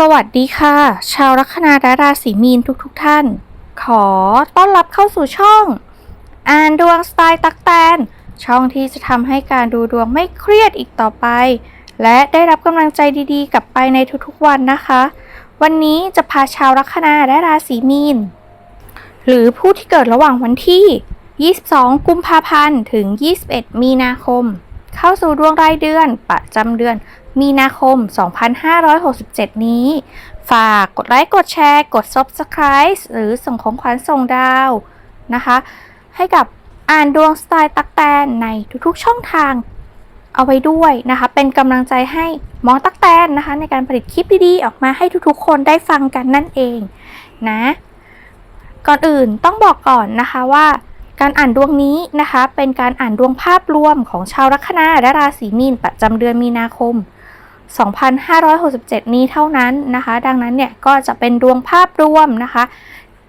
สวัสดีค่ะ ชาวลัคนาและราศีมีนทุกๆทท่าน ขอต้อนรับเข้าสู่ช่อง อ่านดวงสไตล์ตักแตน ช่องที่จะทำให้การดูดวงไม่เครียดอีกต่อไป และได้รับกำลังใจดีๆ กลับไปในทุกๆวันนะคะ วันนี้จะพาชาวลัคนาและราศีมีน หรือผู้ที่เกิดระหว่างวันที่ 22 กุมภาพันธ์ถึง 21 มีนาคม เข้าสู่ดวงรายเดือนประจำเดือน มีนาคม 2567 นี้ ฝากกดไลค์ กดแชร์ กด Subscribe หรือส่งของขวัญส่งดาวนะคะ ให้กับอ่านดวงสไตล์ตักแตนในทุกๆช่องทางเอาไว้ด้วยนะคะ เป็นกำลังใจให้หมอตักแตนนะคะ ในการผลิตคลิปดีๆ ออกมาให้ทุกๆ คนได้ฟังกันนั่นเองนะ ก่อนอื่นต้องบอกก่อนนะคะว่าการอ่านดวงนี้นะคะ เป็นการอ่านดวงภาพรวมของชาวลัคนาและราศีมีนประจำเดือนมีนาคม 2567 นี้เท่านั้นนะคะ ดังนั้นเนี่ยก็จะเป็นดวงภาพรวมนะคะ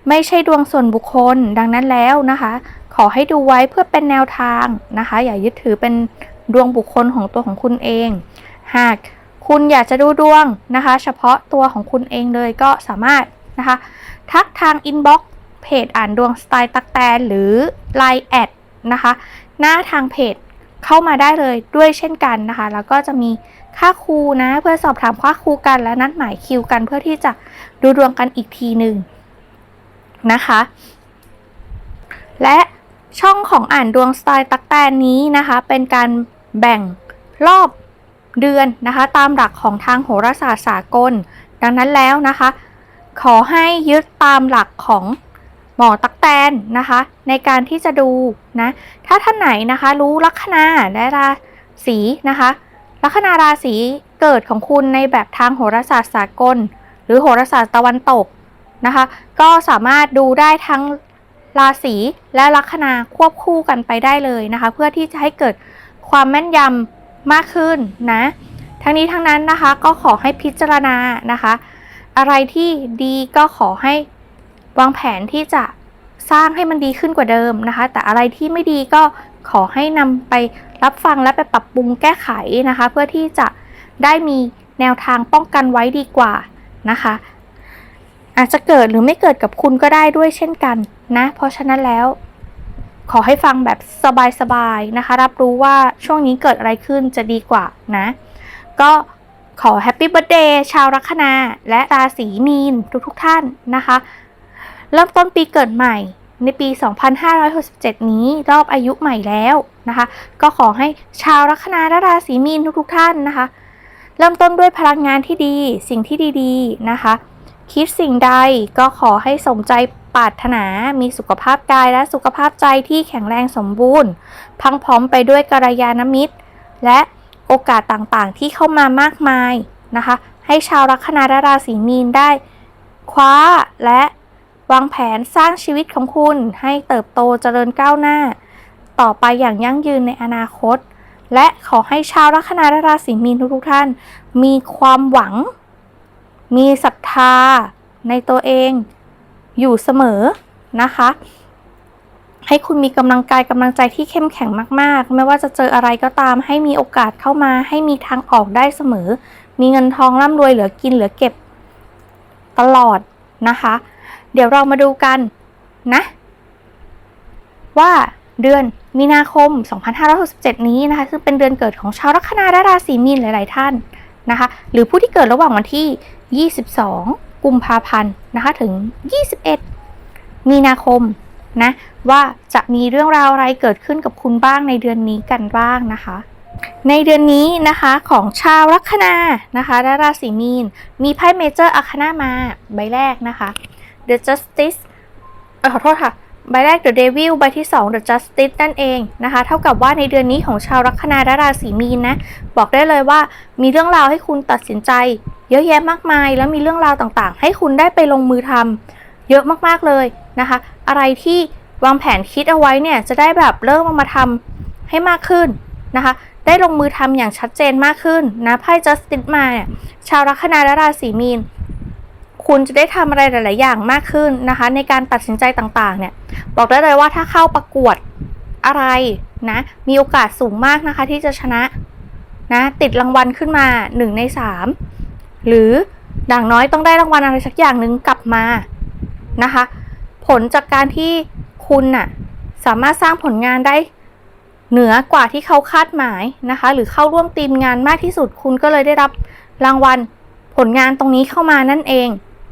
ไม่ใช่ดวงส่วนบุคคล ดังนั้นแล้วนะคะ ขอให้ดูไว้เพื่อเป็นแนวทางนะคะ อย่ายึดถือเป็นดวงบุคคลของตัวของคุณเอง หากคุณอยากจะดูดวงนะคะ เฉพาะตัวของคุณเองเลยก็สามารถนะคะ ทักทางอินบ็อกซ์เพจอ่านดวงสไตล์ตักแตนหรือ Line แอดนะคะ หน้าทางเพจเข้ามาได้เลยด้วยเช่นกันนะคะ แล้วก็จะมี ค่าครูนะ เพื่อสอบถามค่าครูกันและนัดหมายคิวกันเพื่อที่จะดูดวงกันอีกทีหนึ่งนะคะ และช่องของอ่านดวงสไตล์ตักแตนนี้นะคะ เป็นการแบ่งรอบเดือนนะคะ ตามหลักของทางโหราศาสตร์สากล ดังนั้นแล้วนะคะ ขอให้ยึดตามหลักของหมอตักแตนนะคะ ในการที่จะดูนะ ถ้าท่านไหนนะคะ รู้ลัคนาและราศีนะคะ ลัคนาราศีเกิดของคุณในแบบทางโหราศาสตร์สากล หรือโหราศาสตร์ตะวันตกนะคะ ก็สามารถดูได้ทั้งราศีและลัคนาควบคู่กันไปได้เลยนะคะ เพื่อที่จะให้เกิดความแม่นยำมากขึ้นนะ ทั้งนี้ทั้งนั้นนะคะก็ขอให้พิจารณานะคะ อะไรที่ดีก็ขอให้วางแผนที่จะสร้างให้มันดีขึ้นกว่าเดิมนะคะ แต่อะไรที่ไม่ดีก็ขอให้นำไป รับฟังและไปปรับปรุงแก้ไขนะคะ เพื่อที่จะได้มีแนวทางป้องกันไว้ดีกว่านะคะ อาจจะเกิดหรือไม่เกิดกับคุณก็ได้ด้วยเช่นกันนะ เพราะฉะนั้นแล้วขอให้ฟังแบบสบายๆนะคะ รับรู้ว่าช่วงนี้เกิดอะไรขึ้นจะดีกว่านะ ก็ขอแฮปปี้เบิร์ดเดย์ชาวลัคนาและราศีมีนทุกๆทท่านนะคะ เริ่มต้นปีเกิดใหม่ ในปี 2567 นี้รอบอายุใหม่แล้วนะคะ ก็ขอให้ชาวลัคนาราศีมีนทุกๆ ท่านนะคะ เริ่มต้นด้วยพลังงานที่ดี สิ่งที่ดีๆนะคะ คิดสิ่งใดก็ขอให้สมใจปรารถนา มีสุขภาพกายและสุขภาพใจที่แข็งแรงสมบูรณ์ พังพร้อมไปด้วยกัลยาณมิตร และโอกาสต่างๆ ที่เข้ามามากมายนะคะ ให้ชาวลัคนาราศีมีนได้คว้าและ วางแผนสร้างชีวิตของคุณให้เติบโตเจริญก้าวหน้า ต่อไปอย่างยั่งยืนในอนาคต และขอให้ชาวลัคนาราศีมีนทุกท่าน มีความหวัง มีศรัทธาในตัวเอง อยู่เสมอนะคะ ให้คุณมีกำลังกายกำลังใจที่เข้มแข็งมาก ๆ ไม่ว่าจะเจออะไรก็ตาม ให้มีโอกาสเข้ามา ให้มีทางออกได้เสมอ มีเงินทองร่ำรวยเหลือกินเหลือเก็บตลอดนะคะ เดี๋ยวเรามาดูกันนะ ว่าเดือนมีนาคม 2567 นี้นะคะ ซึ่งเป็นเดือนเกิดของชาวลัคนาและราศีมีนหลาย ๆ ท่านนะคะ หรือผู้ที่เกิดระหว่างวันที่ 22 กุมภาพันธ์นะคะ ถึง 21 มีนาคมนะ ว่าจะมีเรื่องราวอะไรเกิดขึ้นกับคุณบ้างในเดือนนี้กันบ้างนะคะ ในเดือนนี้นะคะของชาวลัคนานะคะ และราศีมีน มีไพ่เมเจอร์อาคานามาใบแรกนะคะ The Justice เออขอโทษค่ะ ใบแรก The Devil ใบที่ 2 The Justice นั่นเองนะคะ เท่ากับว่าในเดือนนี้ของชาวลัคนาและราศีมีนนะ บอกได้เลยว่ามีเรื่องราวให้คุณตัดสินใจ เยอะแยะมากมาย แล้วมีเรื่องราวต่างๆ ให้คุณได้ไปลงมือทำเยอะมากๆเลยนะคะ อะไรที่วางแผนคิดเอาไว้เนี่ยจะได้แบบเริ่มเอามาทำให้มากขึ้นนะคะได้ลงมือทำอย่างชัดเจนมากขึ้นนะไพ่ Justice มาเนี่ยชาวลัคนาและราศีมีน คุณจะได้ทำอะไรหลาย ๆ อย่างมากขึ้นนะคะ ในการตัดสินใจต่าง ๆ เนี่ย บอกได้เลยว่าถ้าเข้าประกวดอะไรนะ มีโอกาสสูงมากนะคะที่จะชนะนะ ติดรางวัลขึ้นมา 1 ใน 3 หรืออย่างน้อยต้องได้รางวัลอะไรสักอย่างหนึ่งกลับมานะคะ ผลจากการที่คุณน่ะสามารถสร้างผลงานได้เหนือกว่าที่เขาคาดหมายนะคะ หรือเข้าร่วมทีมงานมากที่สุดคุณก็เลยได้รับรางวัลผลงานตรงนี้เข้ามานั่นเอง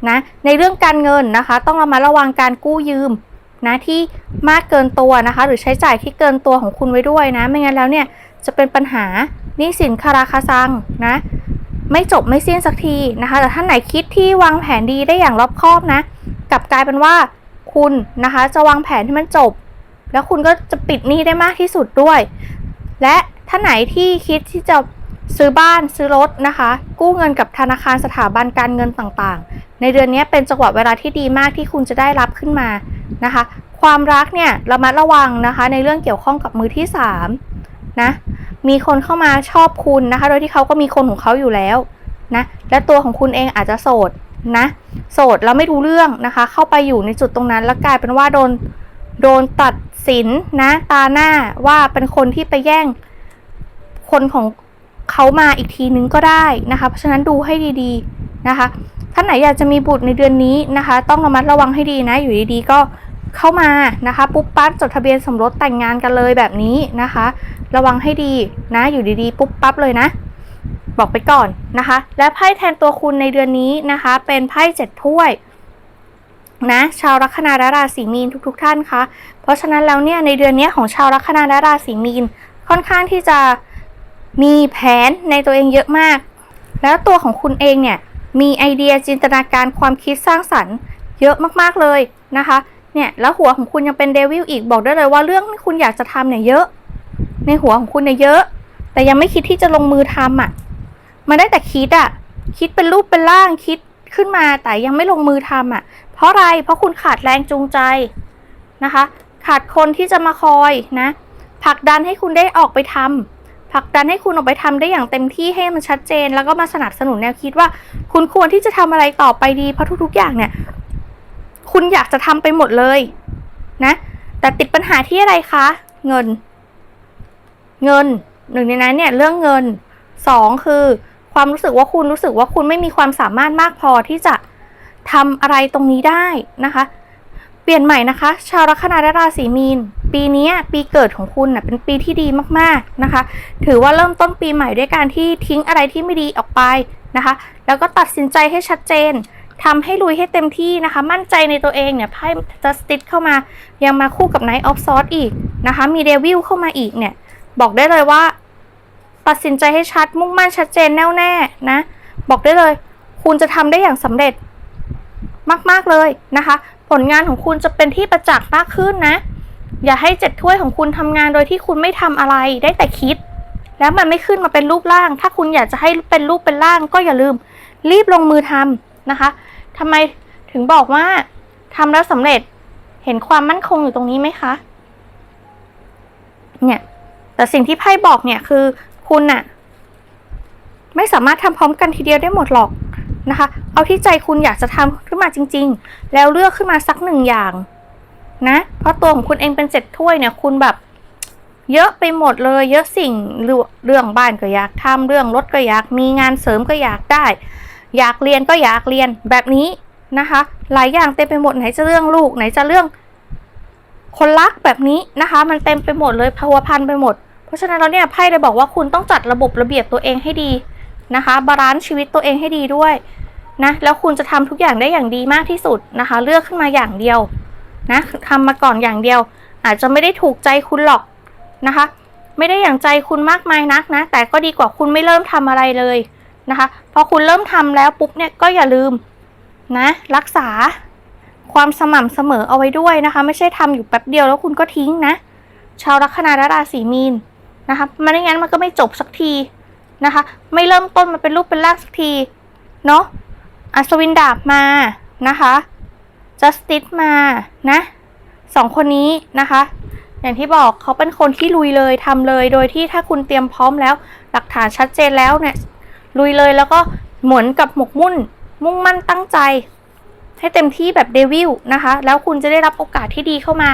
นะในเรื่องการเงินนะคะ ต้องระมัดระวังการกู้ยืมนะที่มากเกินตัวนะคะ หรือใช้จ่ายที่เกินตัวของคุณไว้ด้วยนะ ไม่งั้นแล้วเนี่ยจะเป็นปัญหาหนี้สินคาราคาซังนะไม่จบไม่สิ้นสักทีนะคะแต่ท่านไหนคิดที่วางแผนดีได้อย่างรอบคอบนะกลับกลายเป็นว่าคุณนะคะ จะวางแผนให้มันจบ แล้วคุณก็จะปิดหนี้ได้มากที่สุดด้วย และท่านไหนที่คิดที่จะซื้อบ้านซื้อรถนะคะ กู้เงินกับธนาคารสถาบันการเงินต่างๆ ในเดือนนี้เป็นจังหวะเวลาที่ดีมากที่คุณจะได้รับขึ้นมานะคะ ความรักเนี่ยระมัดระวังนะคะ ในเรื่องเกี่ยวข้องกับมือที่สามนะมีคนเข้ามาชอบคุณนะคะ โดยที่เขาก็มีคนของเขาอยู่แล้วนะและตัวของคุณเองอาจจะโสดนะโสดแล้วไม่รู้เรื่องนะคะ เข้าไปอยู่ในจุดตรงนั้น แล้วกลายเป็นว่าโดนโดนตัดสินนะตาหน้าว่าเป็นคนที่ไปแย่ง คนของเขามาอีกทีนึงก็ได้นะคะ เพราะฉะนั้นดูให้ดีๆนะคะ ท่านไหนอยากจะมีบุตรในเดือนนี้นะคะ ต้องระมัดระวังให้ดีนะ อยู่ดีๆก็เข้ามานะคะปุ๊บปั๊บจดทะเบียนสมรสแต่งงานกันเลยแบบนี้นะคะ ระวังให้ดีนะอยู่ดีๆปุ๊บปั๊บเลยนะ บอกไปก่อนนะคะ และไพ่แทนตัวคุณในเดือนนี้นะคะ เป็นไพ่เจ็ดถ้วยนะชาวลัคนาและราศีมีนทุก ๆ ท่านคะเพราะฉะนั้นแล้วเนี่ยในเดือนนี้ของชาวลัคนาและราศีมีนค่อนข้างที่จะมีแผนในตัวเองเยอะมาก แล้วตัวของคุณเองเนี่ย มีไอเดียจินตนาการความคิดสร้างสรรค์ เยอะมากๆเลยนะคะ เนี่ยแล้วหัวของคุณยังเป็นเดวิลอีกบอกได้เลยว่าเรื่องที่คุณอยากจะทำเนี่ยเยอะ ในหัวของคุณเนี่ยเยอะ แต่ยังไม่คิดที่จะลงมือทำอะมันได้แต่คิดอะคิดเป็นรูปเป็นร่างคิดขึ้นมาแต่ยังไม่ลงมือทำอะ เพราะอะไร เพราะคุณขาดแรงจูงใจนะคะ ขาดคนที่จะมาคอยนะผลักดันให้คุณได้ออกไปทำ ผลักดันให้คุณออกไปทำได้อย่างเต็มที่ให้มันชัดเจน แล้วก็มาสนับสนุนแนวคิดว่า คุณควรที่จะทำอะไรต่อไปดีเพราะทุกๆอย่างเนี่ย คุณอยากจะทำไปหมดเลยนะ แต่ติดปัญหาที่อะไรคะ เงิน เงินหนึ่งในนั้นเนี่ยเรื่องเงินสองคือความรู้สึกว่าคุณรู้สึกว่าคุณไม่มีความสามารถมากพอที่จะทำอะไรตรงนี้ได้นะคะ เปลี่ยนใหม่นะคะ ชาวลัคนาและราศีมีน ปีนี้ปีเกิดของคุณนะเป็นปีที่ดีมากๆนะคะ ถือว่าเริ่มต้นปีใหม่ด้วยการที่ทิ้งอะไรที่ไม่ดีออกไปนะคะ แล้วก็ตัดสินใจให้ชัดเจนทำให้ลุยให้เต็มที่นะคะ มั่นใจในตัวเองเนี่ยไพ่จัสติสเข้ามายังมาคู่กับ Knight of Swords อีกนะคะ มีเดวิลเข้ามาอีกเนี่ย บอกได้เลยว่า ตัดสินใจให้ชัดมุ่งมั่นชัดเจนแน่วแน่นะ บอกได้เลย คุณจะทำได้อย่างสำเร็จมาก ๆ เลยนะคะ ผลงานของคุณจะเป็นที่ประจักษ์มากขึ้นนะ อย่าให้เจ็ดถ้วยของคุณทำงานโดยที่คุณไม่ทำอะไรได้แต่คิด แล้วมันไม่ขึ้นมาเป็นรูปร่าง ถ้าคุณอยากจะให้เป็นรูปเป็นร่าง ก็อย่าลืม รีบลงมือทำนะคะทำไมถึงบอกว่าทำแล้วสำเร็จเห็นความมั่นคงอยู่ตรงนี้ไหมคะ เนี่ย แต่สิ่งที่ไพ่บอกเนี่ยคือคุณน่ะไม่สามารถทำพร้อมกันทีเดียวได้หมดหรอกนะคะ เอาที่ใจคุณอยากจะทำขึ้นมาจริง ๆ แล้วเลือกขึ้นมาสักหนึ่งอย่าง นะ เพราะตัวของคุณเองเป็นเจ็ดถ้วยเนี่ย คุณแบบ เยอะไปหมดเลย เยอะสิ่งเรื่องบ้านก็อยากทำเรื่องรถก็อยากมีงานเสริมก็อยากได้ อยากเรียนก็อยากเรียนแบบนี้นะคะ หลายอย่างเต็มไปหมดไหนจะเรื่องลูกไหนจะเรื่องคนรักแบบนี้นะคะ มันเต็มไปหมดเลยพัวพันไปหมด เพราะฉะนั้นแล้วเนี่ยไพ่เลยบอกว่าคุณต้องจัดระบบระเบียบตัวเองให้ดีนะคะ บาลานซ์ชีวิตตัวเองให้ดีด้วยนะแล้วคุณจะทำทุกอย่างได้อย่างดีมากที่สุดนะคะ เลือกขึ้นมาอย่างเดียว นะทำมาก่อนอย่างเดียว อาจจะไม่ได้ถูกใจคุณหรอกนะคะ ไม่ได้อย่างใจคุณมากมายนักนะ แต่ก็ดีกว่าคุณไม่เริ่มทำอะไรเลยนะคะ พอคุณเริ่มทำแล้วปุ๊บเนี่ยก็อย่าลืมนะ รักษาความสม่ำเสมอเอาไว้ด้วยนะคะ ไม่ใช่ทำอยู่แป๊บเดียวแล้วคุณก็ทิ้งนะ ชาวลัคนาราศีมีนนะคะไม่ได้งั้นมันก็ไม่จบสักทีนะคะ ไม่เริ่มต้นมาเป็นรูปเป็นร่างสักทีเนาะอัศวินดาบมานะคะ จัสติสมานะสองคนนี้นะคะ อย่างที่บอกเขาเป็นคนที่ลุยเลยทำเลย โดยที่ถ้าคุณเตรียมพร้อมแล้ว หลักฐานชัดเจนแล้วเนี่ยลุยเลยแล้วก็เหมือนกับหมกมุ่น มุ่งมั่นตั้งใจ ให้เต็มที่แบบเดวิลนะคะ แล้วคุณจะได้รับโอกาสที่ดีเข้ามา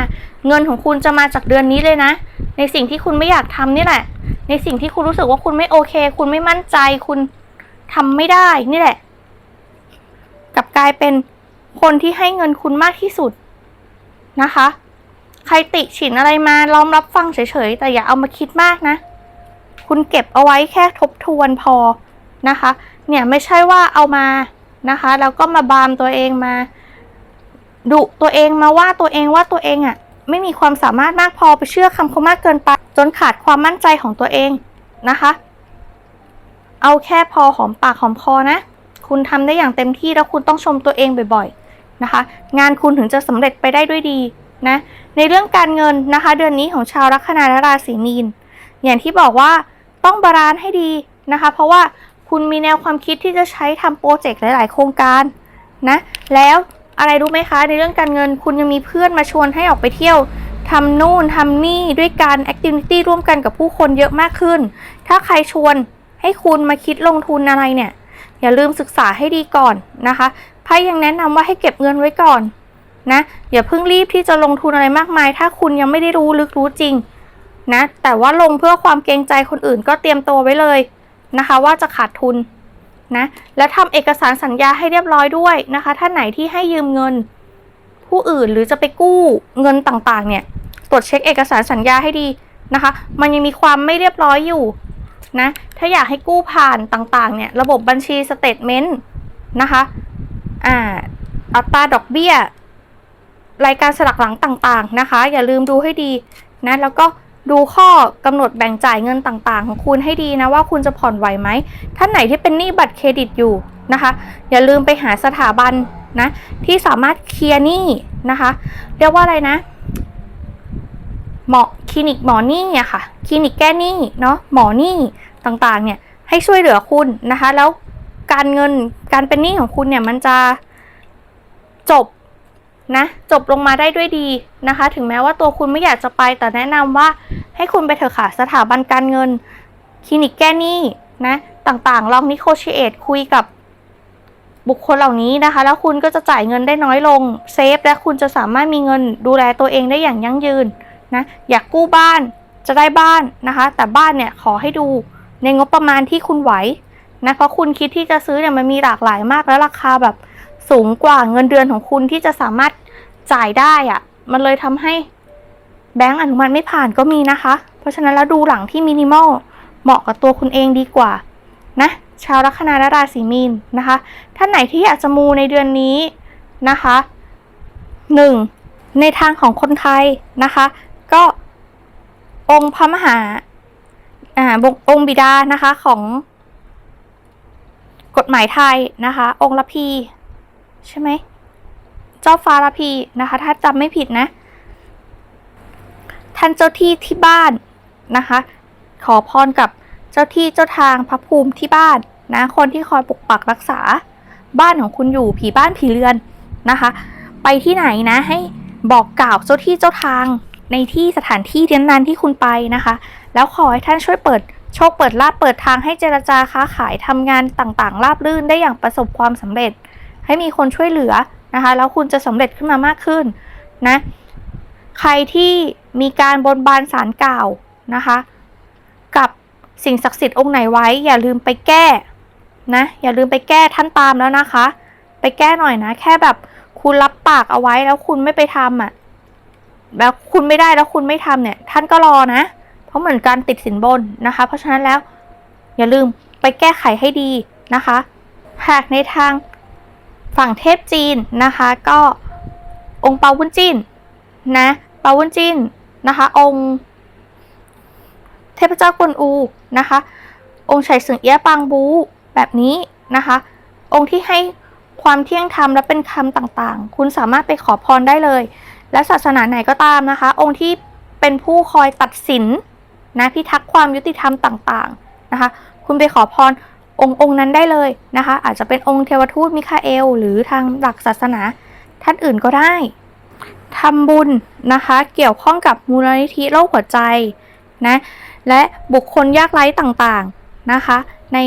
เงินของคุณจะมาจากเดือนนี้เลยนะ ในสิ่งที่คุณไม่อยากทำนี่แหละ ในสิ่งที่คุณรู้สึกว่าคุณไม่โอเค คุณไม่มั่นใจ คุณทำไม่ได้นี่แหละกับกลายเป็น คนที่ให้เงินคุณมากที่สุดนะคะ ใครติฉินอะไรมาล้อมรับฟังเฉยๆ แต่อย่าเอามาคิดมากนะ คุณเก็บเอาไว้แค่ทบทวนพอนะคะ เนี่ยไม่ใช่ว่าเอามานะคะแล้วก็มาบามตัวเองมาดุตัวเองมาว่าตัวเองว่าตัวเองอะ่ะ ไม่มีความสามารถมากพอไปเชื่อคำเขามากเกินไป จนขาดความมั่นใจของตัวเองนะคะ เอาแค่พอหอมปากหอมคอนะ คุณทำได้อย่างเต็มที่แล้วคุณต้องชมตัวเองบ่อยๆ นะคะ งานคุณถึงจะสำเร็จไปได้ด้วยดีนะ ในเรื่องการเงินนะคะ เดือนนี้ของชาวลัคนาและราศีมีน อย่างที่บอกว่าต้องบาลานซ์ให้ดีนะคะ เพราะว่าคุณมีแนวความคิดที่จะใช้ทำโปรเจกต์หลาย ๆ โครงการนะ แล้วอะไรรู้ไหมคะ ในเรื่องการเงินคุณยังมีเพื่อนมาชวนให้ออกไปเที่ยวทำนู่นทำนี่ด้วยการแอคทิวิตี้ร่วมกันกับผู้คนเยอะมากขึ้น ถ้าใครชวนให้คุณมาคิดลงทุนอะไรเนี่ย อย่าลืมศึกษาให้ดีก่อนนะคะ พ่ยังแนะนำว่าให้เก็บเงินไว้ก่อนนะอย่าเพิ่งรีบที่จะลงทุนอะไรมากมาย ถ้าคุณยังไม่ได้รู้ลึกรู้จริงนะแต่ว่าลงเพื่อความเกรงใจคนอื่นก็เตรียมตัวไว้เลยนะคะ ว่าจะขาดทุนนะและทำเอกสารสัญญาให้เรียบร้อยด้วยนะคะท่านไหนที่ให้ยืมเงิน ผู้อื่นหรือจะไปกู้เงินต่างๆ เนี่ยตรวจเช็คเอกสารสัญญาให้ดีนะคะ มันยังมีความไม่เรียบร้อยอยู่นะถ้าอยากให้กู้ผ่านต่างๆ เนี่ยระบบบัญชีสเตทเมนต์นะคะ อ่าอัตราดอกเบี้ย รายการสลักหลังต่างๆนะคะ อย่าลืมดูให้ดีนะแล้วก็ดูข้อกำหนดแบ่งจ่ายเงินต่างๆ ของคุณให้ดีนะว่าคุณจะผ่อนไหวไหมท่านไหนที่เป็นหนี้บัตรเครดิตอยู่นะคะ อย่าลืมไปหาสถาบันนะที่สามารถเคลียร์หนี้นะคะ เรียกว่าอะไรนะหมอคลินิกหมอหนี้อะค่ะคลินิกแก้หนี้เนาะหมอหนี้ต่างๆเนี่ยให้ช่วยเหลือคุณนะคะ แล้วการเงิน การเป็นหนี้ของคุณเนี่ยมันจะจบนะจบลงมาได้ด้วยดีนะคะ ถึงแม้ว่าตัวคุณไม่อยากจะไป แต่แนะนำว่าให้คุณไปเถอะค่ะสถาบันการเงิน คลินิกแก้หนี้นะต่างๆ ลองนิโคชเอตคุยกับบุคคลเหล่านี้นะคะ แล้วคุณก็จะจ่ายเงินได้น้อยลงเซฟและคุณจะสามารถมีเงินดูแลตัวเองได้อย่างยั่งยืนนะอยากกู้บ้านจะได้บ้านนะคะ แต่บ้านเนี่ยขอให้ดูในงบประมาณที่คุณไหว นะเพราะคุณคิดที่จะซื้อเนี่ยมันมีหลากหลายมาก แล้วราคาแบบสูงกว่าเงินเดือนของคุณที่จะสามารถจ่ายได้อะมันเลยทำให้แบงก์อนุมัติไม่ผ่านก็มีนะคะ เพราะฉะนั้นแล้วดูหลังที่มินิมอลเหมาะกับตัวคุณเองดีกว่านะชาวลัคนาราศีมีนนะคะ ท่านไหนที่อยากจะมูในเดือนนี้นะคะหนึ่งในทางของคนไทยนะคะ ก็องค์พระมหาอ่าองค์บิดานะคะของ กฎหมายไทยนะคะ องค์ละพี ใช่ไหม เจ้าฟ้าละพีนะคะ ถ้าจำไม่ผิดนะ ท่านเจ้าที่ที่บ้านนะคะ ขอพรกับเจ้าที่เจ้าทางพระภูมิที่บ้านนะ คนที่คอยปกปักรักษาบ้านของคุณอยู่ผีบ้านผีเรือนนะคะ ไปที่ไหนนะให้บอกกล่าวเจ้าที่เจ้าทางในที่สถานที่นั้นๆที่คุณไปนะคะ แล้วขอให้ท่านช่วยเปิด โชคเปิดลาบเปิดทางให้เจรจาค้าขายทำงานต่างๆ ราบรื่นได้อย่างประสบความสำเร็จ ให้มีคนช่วยเหลือนะคะ แล้วคุณจะสำเร็จขึ้นมามากขึ้นนะ ใครที่มีการบนบานสารกล่าวนะคะ กับสิ่งศักดิ์สิทธิ์องค์ไหนไว้ อย่าลืมไปแก้นะ อย่าลืมไปแก้ท่านตามแล้วนะคะ ไปแก้หน่อยนะ แค่แบบคุณรับปากเอาไว้แล้วคุณไม่ไปทำอะแล้วคุณไม่ได้แล้วคุณไม่ทำเนี่ย ท่านก็รอนะ เพราะเหมือนการติดสินบนนะคะ เพราะฉะนั้นแล้วอย่าลืมไปแก้ไขให้ดีนะคะ หากในทางฝั่งเทพจีนนะคะ ก็องค์เปาวุ้นจินนะเปาวุ้นจินนะคะ องค์เทพเจ้ากวนอูนะคะ องค์ไฉสึงเอี้ยปางบูแบบนี้นะคะ องค์ที่ให้ความเที่ยงธรรมและเป็นคำต่างๆ คุณสามารถไปขอพรได้เลย และศาสนาไหนก็ตามนะคะ องค์ที่เป็นผู้คอยตัดสิน นะพิทักษ์ความยุติธรรมต่างๆนะคะ คุณไปขอพรองค์องค์นั้นได้เลยนะคะ อาจจะเป็นองค์เทวทูตมิคาเอล หรือทางหลักศาสนาท่านอื่นก็ได้ทำบุญนะคะ เกี่ยวข้องกับมูลนิธิโรคหัวใจนะและบุคคลยากไร้ต่างๆนะคะ ใน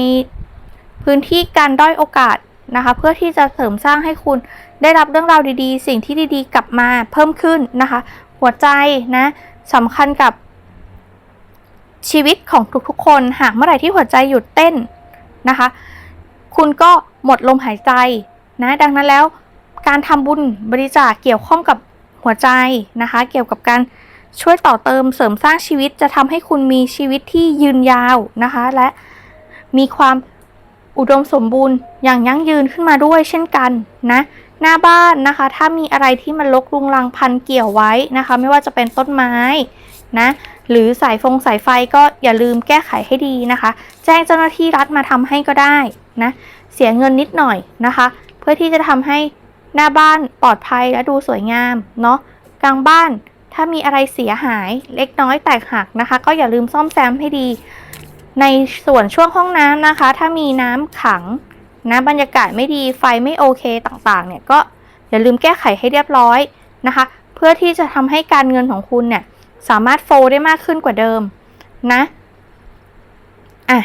พื้นที่การด้อยโอกาสนะคะ เพื่อที่จะเสริมสร้างให้คุณได้รับเรื่องราวดีๆ สิ่งที่ดีๆ กลับมาเพิ่มขึ้นนะคะ หัวใจนะสำคัญกับ ชีวิตของทุกๆคนหากเมื่อไหร่ที่หัวใจหยุดเต้นนะคะ คุณก็หมดลมหายใจนะดังนั้นแล้วการทำบุญบริจาคเกี่ยวข้องกับหัวใจนะคะ เกี่ยวกับการช่วยต่อเติมเสริมสร้างชีวิตจะทำให้คุณมีชีวิตที่ยืนยาวนะคะ และมีความอุดมสมบูรณ์อย่างยั่งยืนขึ้นมาด้วยเช่นกันนะหน้าบ้านนะคะ ถ้ามีอะไรที่มันลกรุงรังพันเกี่ยวไว้นะคะ ไม่ว่าจะเป็นต้นไม้นะ หรือสายฟงสายไฟก็อย่าลืมแก้ไขให้ดีนะคะ แจ้งเจ้าหน้าที่รัฐมาทำให้ก็ได้นะ เสียเงินนิดหน่อยนะคะ เพื่อที่จะทำให้หน้าบ้านปลอดภัยและดูสวยงามเนาะกลางบ้านถ้ามีอะไรเสียหายเล็กน้อยแตกหักนะคะ ก็อย่าลืมซ่อมแซมให้ดี ในส่วนช่วงห้องน้ำนะคะ ถ้ามีน้ำขังนะบรรยากาศไม่ดีไฟไม่โอเคต่างๆ เนี่ยก็อย่าลืมแก้ไขให้เรียบร้อยนะคะ เพื่อที่จะทำให้การเงินของคุณเนี่ย สามารถโฟลได้มากขึ้นกว่าเดิมนะอะ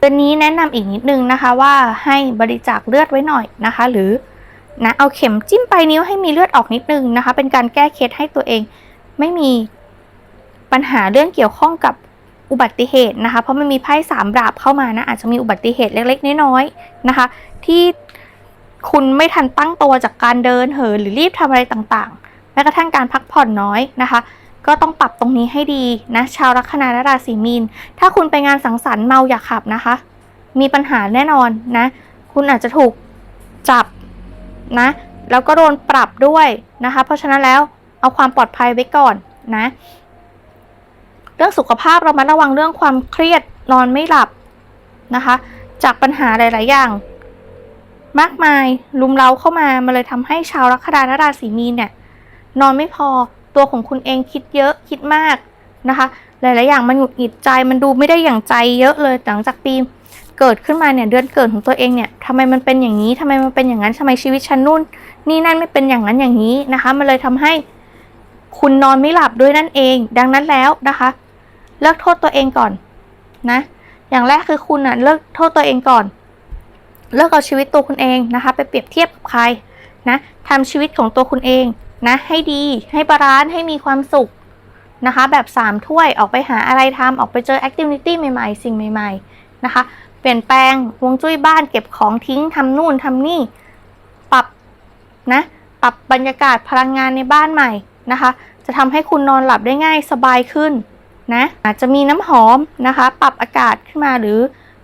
ตัวนี้แนะนำอีกนิดนึงนะคะว่าให้บริจาคเลือดไว้หน่อยนะคะ หรือนะเอาเข็มจิ้มปลายนิ้วให้มีเลือดออกนิดนึงนะคะ เป็นการแก้เคล็ดให้ตัวเอง ไม่มีปัญหาเรื่องเกี่ยวข้องกับอุบัติเหตุนะคะ เพราะมันมีไพ่สามดาบเข้ามานะอาจจะมีอุบัติเหตุเล็กๆน้อยๆนะคะ ที่คุณไม่ทันตั้งตัวจากการเดินเหินหรือรีบทำอะไรต่างๆแม้กระทั่งการพักผ่อนน้อยนะคะ ก็ต้องปรับตรงนี้ให้ดีนะ ชาวลัคนาและราศีมีน ถ้าคุณไปงานสังสรรค์เมาอย่าขับนะคะ มีปัญหาแน่นอนนะ คุณอาจจะถูกจับนะ แล้วก็โดนปรับด้วยนะคะ เพราะฉะนั้นแล้วเอาความปลอดภัยไว้ก่อนนะ เรื่องสุขภาพเรามาระวังเรื่องความเครียดนอนไม่หลับนะคะ จากปัญหาหลาย ๆ อย่าง มากมายลุมเร้าเข้ามามาเลยทำให้ชาวลัคนาและราศีมีนเนี่ยนอนไม่พอ ตัวของคุณเองคิดเยอะคิดมากนะคะ หลาย ๆ อย่างมันหงุดหงิดใจมันดูไม่ได้อย่างใจเยอะเลยหลังจากปีเกิดขึ้นมาเนี่ยเดือนเกิดของตัวเองเนี่ยทำไมมันเป็นอย่างนี้ทำไมมันเป็นอย่างนั้นทำไมชีวิตฉันนู่น นี่นั่นไม่เป็นอย่างนั้นอย่างนี้นะคะ มันเลยทำให้คุณนอนไม่หลับด้วยนั่นเอง ดังนั้นแล้วนะคะ เลิกโทษตัวเองก่อนนะ อย่างแรกคือคุณอะเลิกโทษตัวเองก่อน เลิกเอาชีวิตตัวคุณเองนะคะ ไปเปรียบเทียบกับใครนะทำชีวิตของตัวคุณเอง นะ ให้ดีให้บาลานซ์ให้มีความสุขนะคะ แบบสามถ้วยออกไปหาอะไรทำออกไปเจอแอคทิวิตี้ใหม่ ๆ สิ่งใหม่ ๆ นะคะ เปลี่ยนแปลงฮวงจุ้ยบ้านเก็บของทิ้งทำนู่นทำนี่ ปรับนะปรับบรรยากาศพลังงานในบ้านใหม่นะคะ จะทำให้คุณนอนหลับได้ง่ายสบายขึ้นนะอาจจะมีน้ำหอมนะคะ ปรับอากาศขึ้นมาหรือ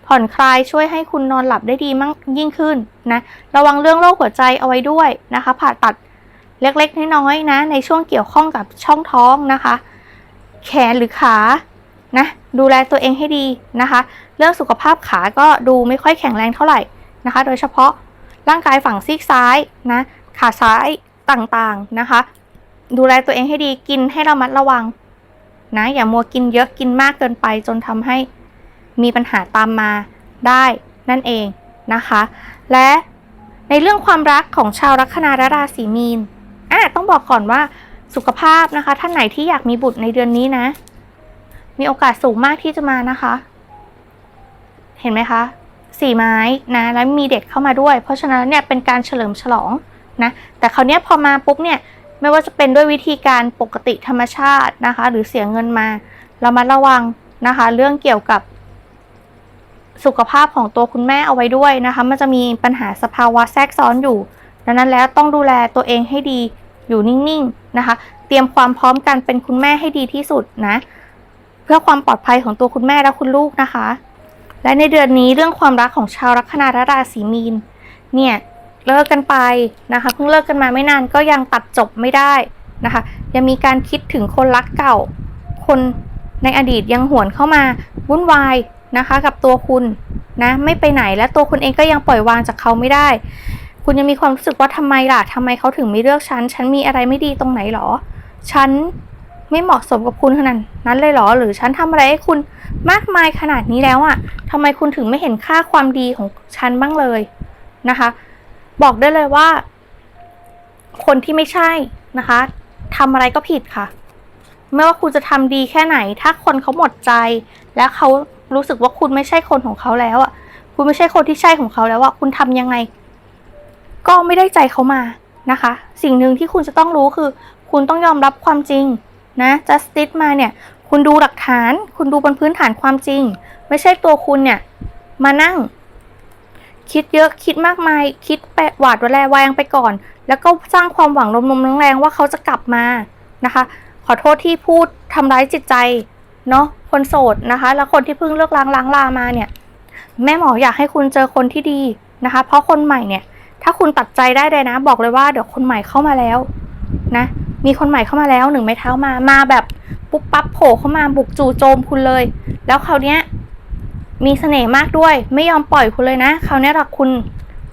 ผ่อนคลายช่วยให้คุณนอนหลับได้ดีมากยิ่งขึ้นนะ ระวังเรื่องโรคหัวใจเอาไว้ด้วยนะคะ ผ่าตัด เล็กๆ น้อยๆนะ ในช่วงเกี่ยวข้องกับช่องท้องนะคะ แขนหรือขานะดูแลตัวเองให้ดีนะคะ เรื่องสุขภาพขาก็ดูไม่ค่อยแข็งแรงเท่าไหร่นะคะ โดยเฉพาะร่างกายฝั่งซีกซ้ายนะขาซ้ายต่างๆนะคะ ดูแลตัวเองให้ดีกินให้ระมัดระวังนะอย่ามัวกินเยอะกินมากเกินไปจนทำให้มีปัญหาตามมาได้นั่นเองนะคะ และในเรื่องความรักของชาวลัคนาและราศีมีน อะต้องบอกก่อนว่าสุขภาพนะคะ ท่านไหนที่อยากมีบุตรในเดือนนี้นะ มีโอกาสสูงมากที่จะมานะคะ เห็นไหมคะสี่ไม้นะแล้วมีเด็กเข้ามาด้วย เพราะฉะนั้นเนี่ยเป็นการเฉลิมฉลองนะแต่คราวนี้พอมาปุ๊บเนี่ยไม่ว่าจะเป็นด้วยวิธีการปกติธรรมชาตินะคะ หรือเสียเงินมาเรามาระวังนะคะ เรื่องเกี่ยวกับสุขภาพของตัวคุณแม่เอาไว้ด้วยนะคะ มันจะมีปัญหาสภาวะแทรกซ้อนอยู่ ดังนั้นแล้วต้องดูแลตัวเองให้ดี อยู่นิ่งๆนะคะ เตรียมความพร้อมกันเป็นคุณแม่ให้ดีที่สุดนะ เพื่อความปลอดภัยของตัวคุณแม่และคุณลูกนะคะ และในเดือนนี้เรื่องความรักของชาวลัคนาราศีมีน เนี่ยเลิกกันไปนะคะ เพิ่งเลิกกันมาไม่นานก็ยังตัดจบไม่ได้นะคะ ยังมีการคิดถึงคนรักเก่า คนในอดีตยังหวนเข้ามาวุ่นวายนะคะ กับตัวคุณนะไม่ไปไหนและตัวคุณเองก็ยังปล่อยวางจากเขาไม่ได้ คุณยังมีความรู้สึกว่าทำไมล่ะทำไมเขาถึงไม่เลือกฉัน ฉันมีอะไรไม่ดีตรงไหนหรอ ฉันไม่เหมาะสมกับคุณขนาดนั้นเลยหรอ หรือฉันทำอะไรให้คุณมากมายขนาดนี้แล้วอะ่ะทำไมคุณถึงไม่เห็นค่าความดีของฉันบ้างเลยนะคะ บอกได้เลยว่า คนที่ไม่ใช่นะคะทำอะไรก็ผิดค่ะ ไม่ว่าคุณจะทำดีแค่ไหน ถ้าคนเขาหมดใจ และเขารู้สึกว่าคุณไม่ใช่คนของเขาแล้วอะ คุณไม่ใช่คนที่ใช่ของเขาแล้วอะ คุณทำยังไง ก็ไม่ได้ใจเขามานะคะ สิ่งหนึ่งที่คุณจะต้องรู้คือ คุณต้องยอมรับความจริงนะ justice มาเนี่ย คุณดูหลักฐาน คุณดูบนพื้นฐานความจริง ไม่ใช่ตัวคุณเนี่ย มานั่ง คิดเยอะคิดมากมาย คิดไปหวาดระแวงไปก่อน แล้วก็สร้างความหวังลมๆแรงๆว่าเขาจะกลับมานะคะ ขอโทษที่พูดทำร้ายจิตใจเนาะคนโสดนะคะ แล้วคนที่เพิ่งเลิกล้างล้างลามาเนี่ย แม่หมออยากให้คุณเจอคนที่ดีนะคะ เพราะคนใหม่เนี่ย ถ้าคุณตัดใจได้เลยนะ บอกเลยว่าเดี๋ยวคนใหม่เข้ามาแล้วนะ มีคนใหม่เข้ามาแล้วหนึ่งไม้เท้ามา มาแบบปุ๊บปั๊บโผล่เข้ามาบุกจู่โจมคุณเลย แล้วคราวเนี้ยมีเสน่ห์มากด้วย ไม่ยอมปล่อยคุณเลยนะคราวเนี้ยรักคุณ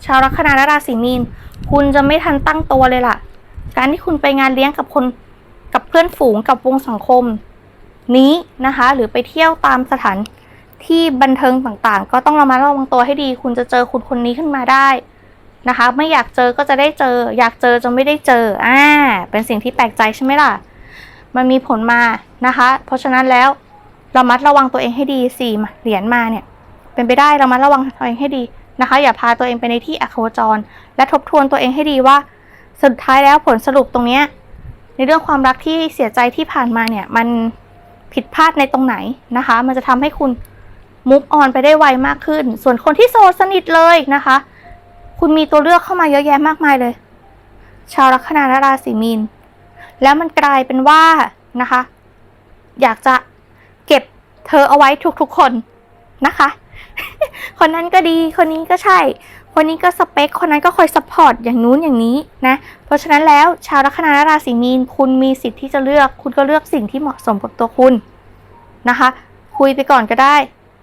ชาวลัคนาและราศีมีน คุณจะไม่ทันตั้งตัวเลยล่ะ การที่คุณไปงานเลี้ยงกับคนกับเพื่อนฝูงกับวงสังคม นี้นะคะ หรือไปเที่ยวตามสถานที่บันเทิงต่างๆ ก็ต้องระมัดระวังตัวให้ดี คุณจะเจอคุณคนนี้ขึ้นมาได้ นะคะ ไม่อยากเจอก็จะได้เจอ อยากเจอจะไม่ได้เจออ่าเป็นสิ่งที่แปลกใจใช่ไหมล่ะ มันมีผลมานะคะ เพราะฉะนั้นแล้วเระมัดระวังตัวเองให้ดีสี่เหรียญมาเนี่ย เป็นไปได้เระมัดระวังตัวเองให้ดีนะคะ อย่าพาตัวเองไปในที่อโคจร และทบทวนตัวเองให้ดีว่า สุดท้ายแล้วผลสรุปตรงเนี้ยในเรื่องความรักที่เสียใจที่ผ่านมาเนี่ย มันผิดพลาดในตรงไหนนะคะ มันจะทำให้คุณมุฟออนไปได้ไวมากขึ้น ส่วนคนที่โสดสนิทเลยนะคะ คุณมีตัวเลือกเข้ามาเยอะแยะมากมายเลย ชาวลัคนาราศีมีน แล้วมันกลายเป็นว่านะคะ อยากจะเก็บเธอเอาไว้ทุกๆคนนะคะ คนนั้นก็ดี คนนี้ก็ใช่ คนนี้ก็สเปค คนนั้นก็คอยซัพพอร์ตอย่างนู้นอย่างนี้นะ เพราะฉะนั้นแล้วชาวลัคนาราศีมีน คุณมีสิทธิ์ที่จะเลือก คุณก็เลือกสิ่งที่เหมาะสมกับตัวคุณนะคะ คุยไปก่อนก็ได้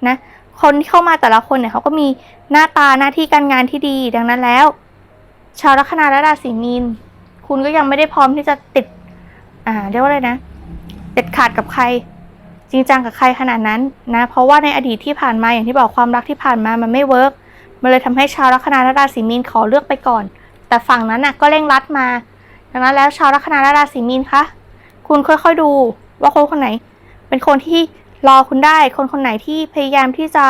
นะ คนที่เข้ามาแต่ละคนเนี่ยเขาก็มีหน้าตาหน้าที่การงานที่ดีดังนั้นแล้ว ชาวลัคนาและราศีมีน คุณก็ยังไม่ได้พร้อมที่จะติด อ่าเรียกว่าอะไรนะเด็ดขาดกับใคร จริงจังกับใครขนาดนั้นนะเพราะว่าในอดีตที่ผ่านมาอย่างที่บอกความรักที่ผ่านมามันไม่เวิร์กมันเลยทำให้ชาวลัคนาและราศีมีนขอเลือกไปก่อน แต่ฝั่งนั้นน่ะก็เร่งรัดมา ดังนั้นแล้วชาวลัคนาและราศีมีนคะคุณค่อยๆดูว่าคนคนไหน เป็นคนที่ รอคุณได้คนคนไหนที่พยายามที่จะ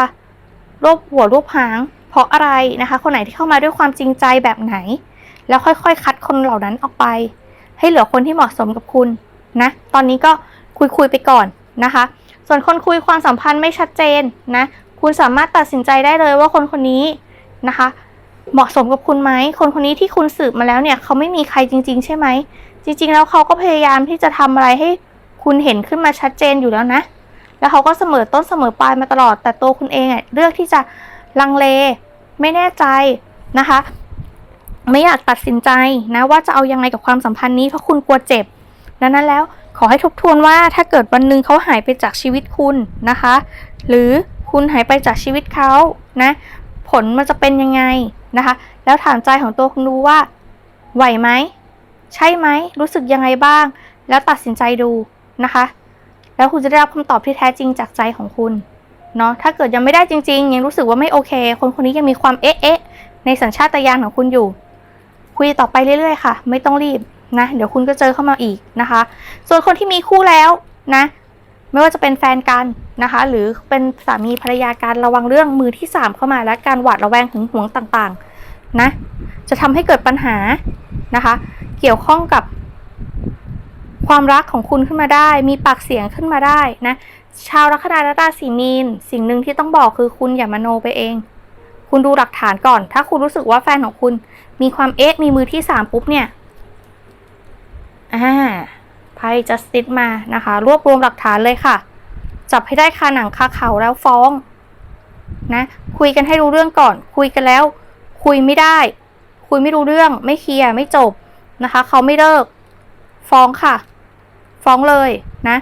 รวบหัวรวบหาง เพราะอะไรนะคะ คนไหนที่เข้ามาด้วยความจริงใจแบบไหน แล้วค่อยๆ คัดคนเหล่านั้นออกไป ให้เหลือคนที่เหมาะสมกับคุณนะตอนนี้ก็คุยๆไปก่อนนะคะ ส่วนคนคุยความสัมพันธ์ไม่ชัดเจนนะคุณสามารถตัดสินใจได้เลยว่าคนคนนี้นะคะ เหมาะสมกับคุณไหมคนคนนี้ที่คุณสืบมาแล้วเนี่ยเขาไม่มีใครจริง ๆ ใช่ไหมจริง ๆ แล้วเขาก็พยายามที่จะทำอะไรให้คุณเห็นขึ้นมาชัดเจนอยู่แล้วนะ แล้วเขาก็เสมอต้นเสมอปลายมาตลอด แต่ตัวคุณเองอะเลือกที่จะลังเล ไม่แน่ใจนะคะ ไม่อยากตัดสินใจนะว่าจะเอายังไงกับความสัมพันธ์นี้เพราะคุณกลัวเจ็บดังนั้นแล้วขอให้ทบทวนว่าถ้าเกิดวันหนึ่งเขาหายไปจากชีวิตคุณนะคะ หรือคุณหายไปจากชีวิตเขานะผลมันจะเป็นยังไงนะคะ แล้วถามใจของตัวคุณดูว่าไหวไหม ใช่ไหม รู้สึกยังไงบ้าง แล้วตัดสินใจดูนะคะ แล้วคุณจะได้รับคำตอบที่แท้จริงจากใจของคุณเนาะถ้าเกิดยังไม่ได้จริง ๆ ยังรู้สึกว่าไม่โอเค คนคนนี้ยังมีความเอ๊ะเอ๊ะในสัญชาตญาณของคุณอยู่ คุยต่อไปเรื่อยๆค่ะ ไม่ต้องรีบนะ เดี๋ยวคุณก็เจอเข้ามาอีกนะคะ ส่วนคนที่มีคู่แล้วนะ ไม่ว่าจะเป็นแฟนกันนะคะ หรือเป็นสามีภรรยาการระวังเรื่องมือที่สามเข้ามาและการหวาดระแวงหึงหวงต่างๆนะ จะทำให้เกิดปัญหานะคะ เกี่ยวข้องกับ ความรักของคุณขึ้นมาได้ มีปากเสียงขึ้นมาได้นะ ชาวลัคนาราศีมีน สิ่งหนึ่งที่ต้องบอกคือคุณอย่ามโนไปเอง คุณดูหลักฐานก่อน ถ้าคุณรู้สึกว่าแฟนของคุณ มีความเอ๊ะมีมือที่สามปุ๊บเนี่ย อ่าไพ่จัสติสมานะคะ รวบรวมหลักฐานเลยค่ะ จับให้ได้คาหนังคาเขาแล้วฟ้องนะคุยกันให้รู้เรื่องก่อน คุยกันแล้ว คุยไม่ได้ คุยไม่รู้เรื่อง ไม่เคลียร์ไม่จบนะคะ เขาไม่เลิก ฟ้องค่ะ ฟ้องเลยนะ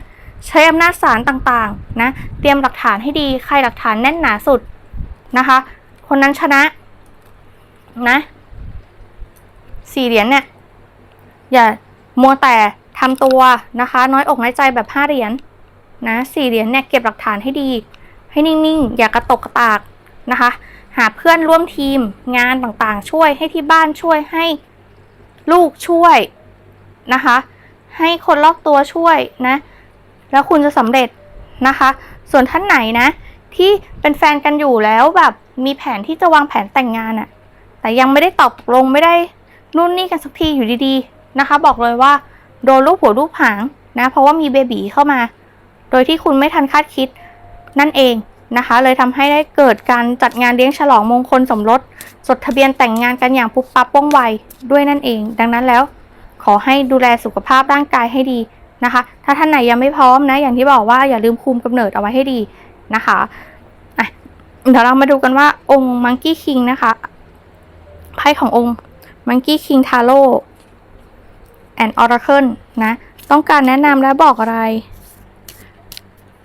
ใช้อำนาจศาลต่างๆนะเตรียมหลักฐานให้ดีใครหลักฐานแน่นหนาสุดนะคะ คนนั้นชนะนะสี่เหรียญเนี่ยอย่ามัวแต่ทำตัวนะคะ น้อยอกน้อยใจแบบห้าเหรียญนะสี่เหรียญเนี่ยเก็บหลักฐานให้ดี ให้นิ่งๆ อย่ากระตกกระตากนะคะ หาเพื่อนร่วมทีมงานต่างๆ ช่วยให้ที่บ้านช่วยให้ลูกช่วยนะคะ ให้คนรอบตัวช่วยนะ แล้วคุณจะสำเร็จนะคะ ส่วนท่านไหนนะ ที่เป็นแฟนกันอยู่แล้วแบบมีแผนที่จะวางแผนแต่งงานอะแต่ยังไม่ได้ตอบตกลงไม่ได้นู่นนี่กันสักทีอยู่ดีๆนะคะ บอกเลยว่าโดนลูกหัวลูกหางนะ เพราะว่ามีเบบีเข้ามา โดยที่คุณไม่ทันคาดคิดนั่นเองนะคะ เลยทำให้ได้เกิดการจัดงานเลี้ยงฉลองมงคลสมรสจดทะเบียนแต่งงานกันอย่างปุ๊บปั๊บว่องไวด้วยนั่นเอง ดังนั้นแล้ว ขอให้ดูแลสุขภาพร่างกายให้ดีนะคะ ถ้าท่านไหนยังไม่พร้อมนะ อย่างที่บอกว่าอย่าลืมคุมกำเนิดเอาไว้ให้ดีนะคะอะเดี๋ยวเรามาดูกันว่าองค์มังกี้คิงนะคะไพ่ขององค์มังกี้คิงทาโร่แอนออร์เคิลนะ ต้องการแนะนำและบอกอะไร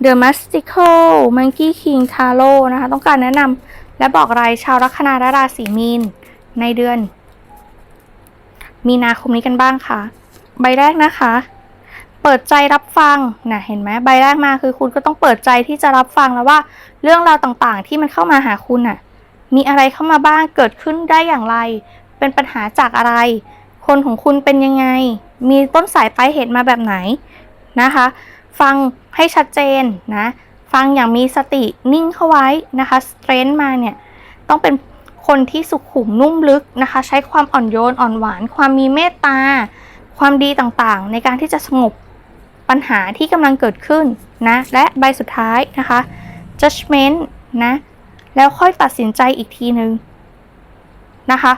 The Mystical Monkey King Tarot นะคะ ต้องการแนะนำและบอกอะไรชาวลัคนาและราศีมีนในเดือน มีนาคมนี้กันบ้างค่ะ ใบแรกนะคะ เปิดใจรับฟังนะเห็นไหมใบแรกมาคือคุณก็ต้องเปิดใจที่จะรับฟังแล้วว่า เรื่องราวต่างๆ ที่มันเข้ามาหาคุณน่ะมีอะไรเข้ามาบ้างเกิดขึ้นได้อย่างไร เป็นปัญหาจากอะไร คนของคุณเป็นยังไง มีต้นสายปลายเหตุมาแบบไหนนะคะ ฟังให้ชัดเจนนะ ฟังอย่างมีสตินิ่งเข้าไว้นะคะสเตรนมาเนี่ย ต้องเป็น คนที่สุขุมนุ่มลึกนะคะ ใช้ความอ่อนโยนอ่อนหวาน ความมีเมตตา ความดีต่างๆ ในการที่จะสงบปัญหาที่กำลังเกิดขึ้นนะ และใบสุดท้ายนะคะ judgment นะ แล้วค่อยตัดสินใจอีกทีหนึงนะคะ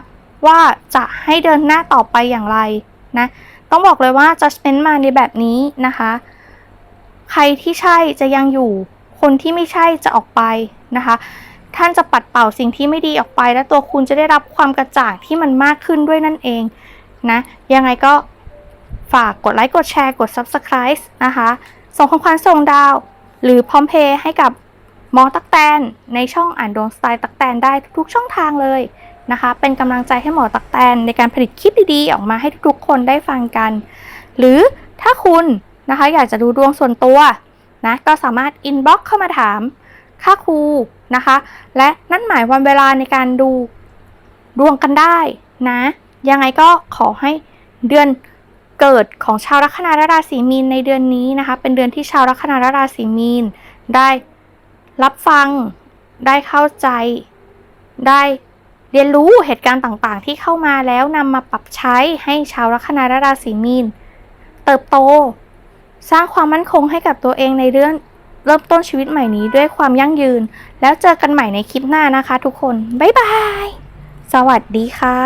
ว่าจะให้เดินหน้าต่อไปอย่างไรนะ ต้องบอกเลยว่า judgment มาในแบบนี้นะคะ ใครที่ใช่จะยังอยู่ คนที่ไม่ใช่จะออกไปนะคะ ท่านจะปัดเป่าสิ่งที่ไม่ดีออกไป และตัวคุณจะได้รับความกระจ่างที่มันมากขึ้นด้วยนั่นเองนะ ยังไงก็ฝากกดไลค์ กดแชร์ กด Subscribe นะคะ ส่งของขวัญส่งดาว หรือพร้อมเพย์ให้กับหมอตักแตน ในช่องอ่านดวงสไตล์ตักแตนได้ทุกช่องทางเลยนะคะ เป็นกำลังใจให้หมอตักแตนในการผลิตคลิปดีๆ ออกมาให้ทุกๆคนได้ฟังกัน หรือถ้าคุณนะคะอยากจะดูดวงส่วนตัวนะ ก็สามารถอินบ็อกเข้ามาถาม ค่าครู นะคะ และนั่นหมายวันเวลาในการดูดวงกันได้นะ ยังไงก็ขอให้เดือนเกิดของชาวลัคนาราศีมีนในเดือนนี้นะคะ เป็นเดือนที่ชาวลัคนาราศีมีนได้รับฟัง ได้เข้าใจ ได้เรียนรู้เหตุการณ์ต่างๆ ที่เข้ามาแล้วนำมาปรับใช้ให้ชาวลัคนาราศีมีน เติบโต สร้างความมั่นคงให้กับตัวเองในเรื่องเริ่มต้นชีวิตใหม่นี้ด้วยความยั่งยืน แล้วเจอกันใหม่ในคลิปหน้านะคะทุกคน บ๊ายบาย สวัสดีค่ะ